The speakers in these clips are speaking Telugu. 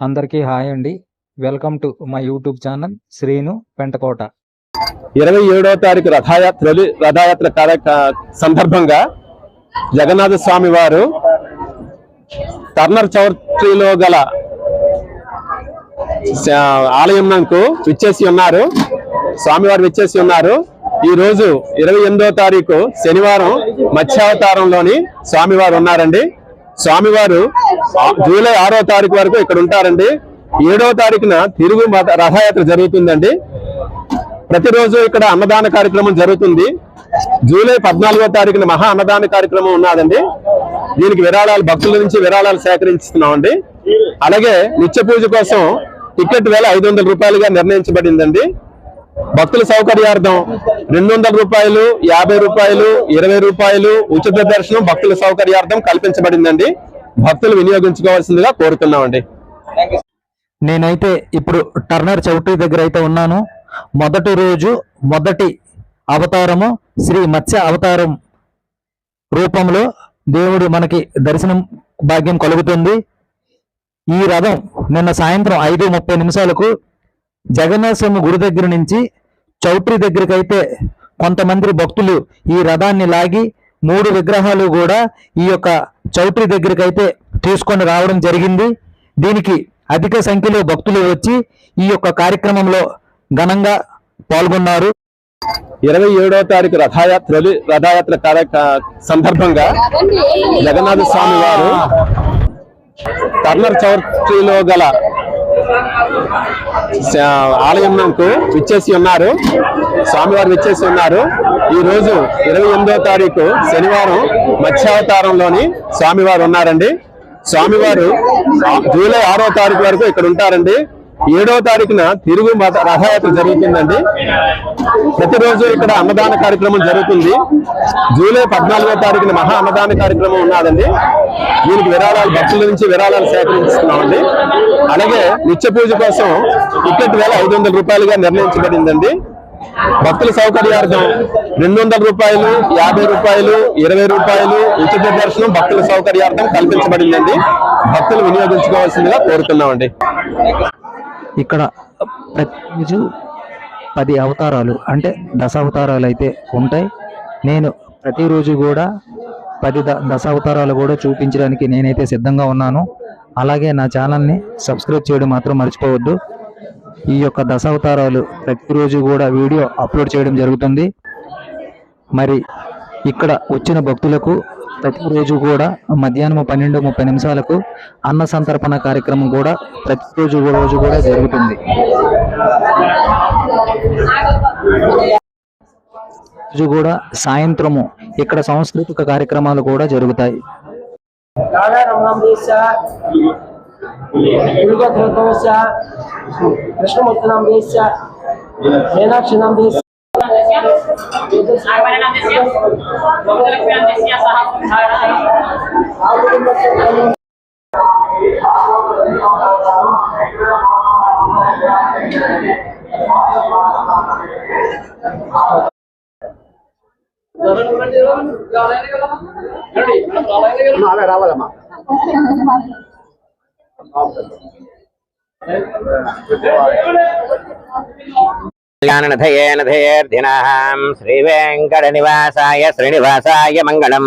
అందరికీ హాయ్ అండి. Welcome to my YouTube channel Srinu Pentakota. ఇరవై ఏడవ తారీఖు రథయాత్ర రథయాత్ర సందర్భంగా జగన్నాథ స్వామి వారు టర్నర్ చౌట్రీలో గల ఆలయం ఆలయంకు విచ్చేసి ఉన్నారు. స్వామివారు విచ్చేసి ఉన్నారు. ఈ రోజు ఇరవై ఎనిమిదో తారీఖు శనివారం మత్స్యావతారంలోని స్వామివారు ఉన్నారండి. స్వామివారు జూలై ఆరో తారీఖు వరకు ఇక్కడ ఉంటారండి. ఏడవ తారీఖున తిరుగు మత- రథయాత్ర జరుగుతుందండి. ప్రతిరోజు ఇక్కడ అన్నదాన కార్యక్రమం జరుగుతుంది. జూలై పద్నాలుగో తారీఖున మహా అన్నదాన కార్యక్రమం ఉన్నదండి. దీనికి విరాళాలు భక్తుల నుంచి విరాళాలు సేకరించుతున్నామండి. అలాగే నిత్య పూజ కోసం టికెట్ వేల ఐదు వందల రూపాయలుగా నిర్ణయించబడిందండి. భక్తుల సౌకర్యార్థం రెండు వందల రూపాయలు యాభై రూపాయలు ఇరవై రూపాయలు ఉచిత దర్శనం భక్తుల సౌకర్యార్థం కల్పించబడిందండి. భక్తులు వినియోగించుకోవాల్సిందిగా కోరుతున్నామండి. నేనైతే ఇప్పుడు టర్నర్ చౌట్రీ దగ్గర అయితే ఉన్నాను. మొదటి రోజు మొదటి అవతారము శ్రీ మత్స్య అవతారం రూపంలో దేవుడు మనకి దర్శనం భాగ్యం కలుగుతుంది. ఈ రథం నిన్న సాయంత్రం ఐదు ముప్పై నిమిషాలకు జగన్నాథ స్వామి గుడి దగ్గర నుంచి చౌట్రీ దగ్గరికి అయితే కొంతమంది భక్తులు ఈ రథాన్ని లాగి మూడు విగ్రహాలు కూడా ఈ యొక్క చౌట్రీ దగ్గరికి అయితే తీసుకొని రావడం జరిగింది. దీనికి అధిక సంఖ్యలో భక్తులు వచ్చి ఈ యొక్క కార్యక్రమంలో ఘనంగా పాల్గొన్నారు. ఇరవై ఏడవ తారీఖు రథయాత్ర రథయాత్ర సందర్భంగా జగన్నాథ స్వామి వారు టర్నర్ చౌట్రీలో గల ఆలయం ఆలయంకు విచ్చేసి ఉన్నారు. స్వామివారు విచ్చేసి ఉన్నారు. ఈ రోజు ఇరవై ఎనిమిదో తారీఖు శనివారం మత్స్యావతారంలోని స్వామివారు ఉన్నారండి. స్వామివారు జూలై ఆరో తారీఖు వరకు ఇక్కడ ఉంటారండి. ఏడో తారీఖున తిరుగు రథయాత్ర జరుగుతుందండి. ప్రతిరోజు ఇక్కడ అన్నదాన కార్యక్రమం జరుగుతుంది. జూలై పద్నాలుగో తారీఖున మహా అన్నదాన కార్యక్రమం ఉన్నదండి. దీనికి విరాళాలు భక్తుల నుంచి విరాళాలు సేకరిస్తున్నామండి. అలాగే నిత్య పూజ కోసం టికెట్ వేల ఐదు వందల రూపాయలుగా నిర్ణయించబడిందండి. భక్తుల సౌకర్యార్థం రెండు వందల రూపాయలు యాభై రూపాయలు ఇరవై రూపాయలు ఉచిత దర్శనం భక్తుల సౌకర్యార్థం కల్పించబడిందండి. భక్తులు వినియోగించుకోవాల్సిందిగా కోరుతున్నామండి. ఇక్కడ ప్రతిరోజు పది అవతారాలు అంటే దశ అవతారాలు అయితే ఉంటాయి. నేను ప్రతిరోజు కూడా పది ద దశ అవతారాలు కూడా చూపించడానికి నేనైతే సిద్ధంగా ఉన్నాను. అలాగే నా ఛానల్ని సబ్స్క్రైబ్ చేయడం మాత్రం మర్చిపోవద్దు. ఈ యొక్క దశ అవతారాలు ప్రతిరోజు కూడా వీడియో అప్లోడ్ చేయడం జరుగుతుంది. మరి ఇక్కడ వచ్చిన భక్తులకు ప్రతిరోజు కూడా మధ్యాహ్నం పన్నెండు ముప్పై నిమిషాలకు అన్న సంతర్పణ కార్యక్రమం కూడా ప్రతిరోజు రోజు కూడా జరుగుతుంది. రోజు కూడా సాయంత్రము ఇక్కడ సాంస్కృతిక కార్యక్రమాలు కూడా జరుగుతాయి. రాధారమణాంబేశ దుర్గద్రతోశ కృష్ణమూర్తినాంబేశ మీనాక్షినాంబేశ రావాలమ్మా కళ్యాణనథయేనథయేర్ధినాం శ్రీవేంకటనివాసాయ శ్రీనివాసాయ మంగళం.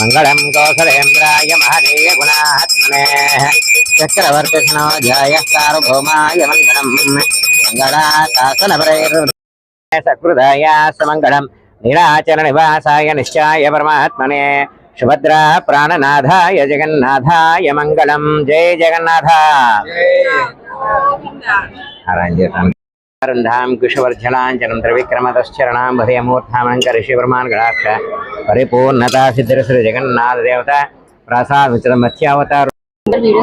మంగళం కౌసలేంద్రాయ మహనీయ గుణాత్మనే. చక్రవర్తిష్ణోజాయ సార్వభౌమాయ మంగళం. మంగళాశాసనపరైర్ సకృదాయ సమంగళం నీలాచల నివాసాయ నిశ్చాయ పరమాత్మనే. సుభద్రా ప్రాణనాథాయ జగన్నాథాయ మంగళం. జయ జగన్నాథ. అరుంధాం కుశవర్ధనాంచనం త్రివిక్రమతశ్చరణాం భదయమూర్ధామంకరిషివర్మాన్ గణాక్ష పరిపూర్ణతా సిద్ధిర శ్రీ జగన్నాథ దేవత ప్రసాద మత్స్యావతారు వీడియో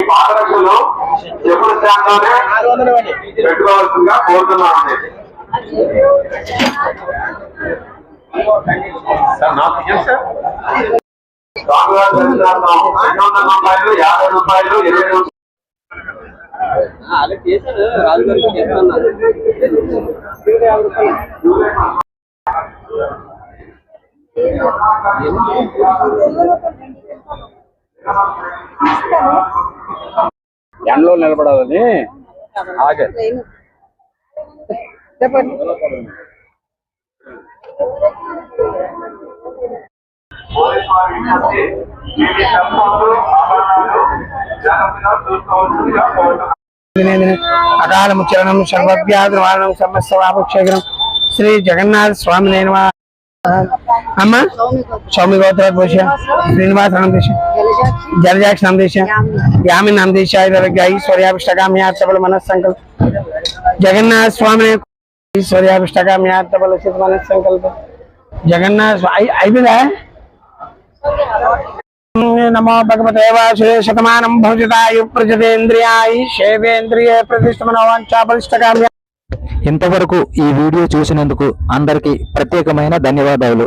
పాదరక్షలు పెట్టుకోవాల్సిందిగా కోరుతున్నామండి స్వామివారి రూపాయలు యాభై రూపాయలు ఇరవై రూపాయలు ఎండలో నిలబడాలని చూసుకోవాల్సిందిగా కోరుతున్నాం అకాలము చరణం సర్వవ్యాధువారణం సమస్తవాపక్షేకరం శ్రీ జగన్నాథ స్వామి నేను అమ్మ స్వామి గోత్ర శ్రీనివాస నందేశ జలజాక్ష నందేశ యామి నందేశ ఐశ్వర్యాభిష్టకామ్యార్థబల మనస్సంకల్ప జగన్నాథ స్వామి ఐశ్వర్యాభిష్టకామ్యార్థబల సిద్ధ మనస్సంకల్ప జగన్నాథ స్వా- అయిపోయిందా నమో భగవతే వాసుదే శతమానం భవజతాయు ప్రజతేంద్రియాయి శేవేంద్రియ ప్రతిష్టమనోవాంఛాపలిష్టకామ్య ఇంతవరకు ఈ వీడియో చూసినందుకు అందరికీ ప్రత్యేకమైన ధన్యవాదాలు.